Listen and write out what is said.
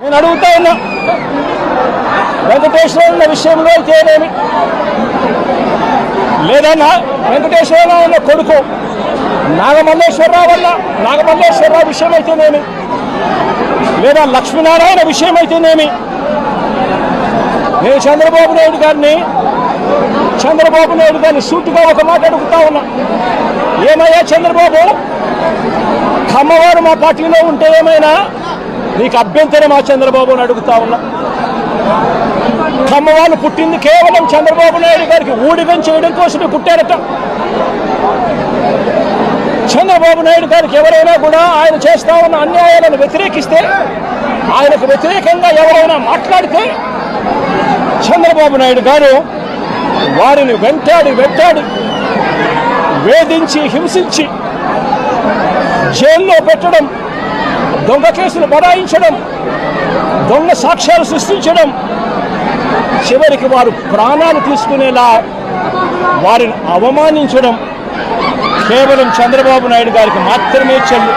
నేను అడుగుతా ఉన్నా. వెంకటేశ్వర ఉన్న విషయంలో అయితేనేమి లేదన్నా వెంకటేశ్వరరావు ఉన్న కొడుకు నాగమల్లేశ్వరరావు వల్ల నాగమల్లేశ్వరరావు విషయం అయితేనేమి లేదా లక్ష్మీనారాయణ విషయం అయితేనేమి నేను చంద్రబాబు నాయుడు గారిని చంద్రబాబు నాయుడు గారిని సూటిగా ఒక మాట అడుగుతా ఉన్నా. ఏమయ్యా చంద్రబాబు? కమ్మవారు మా పార్టీలో ఉంటే ఏమైనా నీకు అభ్యంతరం ఆ చంద్రబాబు అని అడుగుతా ఉన్నా? కమ్మవాళ్ళు పుట్టింది కేవలం చంద్రబాబు నాయుడు గారికి ఊడిగం చేయడం కోసమే పుట్టారట. చంద్రబాబు నాయుడు గారికి ఎవరైనా కూడా ఆయన చేస్తా ఉన్న అన్యాయాలను వ్యతిరేకిస్తే ఆయనకు వ్యతిరేకంగా ఎవరైనా మాట్లాడితే చంద్రబాబు నాయుడు గారు వారిని వెంటాడి వెంటాడి వేధించి హింసించి జైల్లో పెట్టడం దొంగ కేసులు బడాయించడం దొంగ సాక్ష్యాలు సృష్టించడం చివరికి వారు ప్రాణాలు తీసుకునేలా వారిని అవమానించడం కేవలం చంద్రబాబు నాయుడు గారికి మాత్రమే చెల్లు.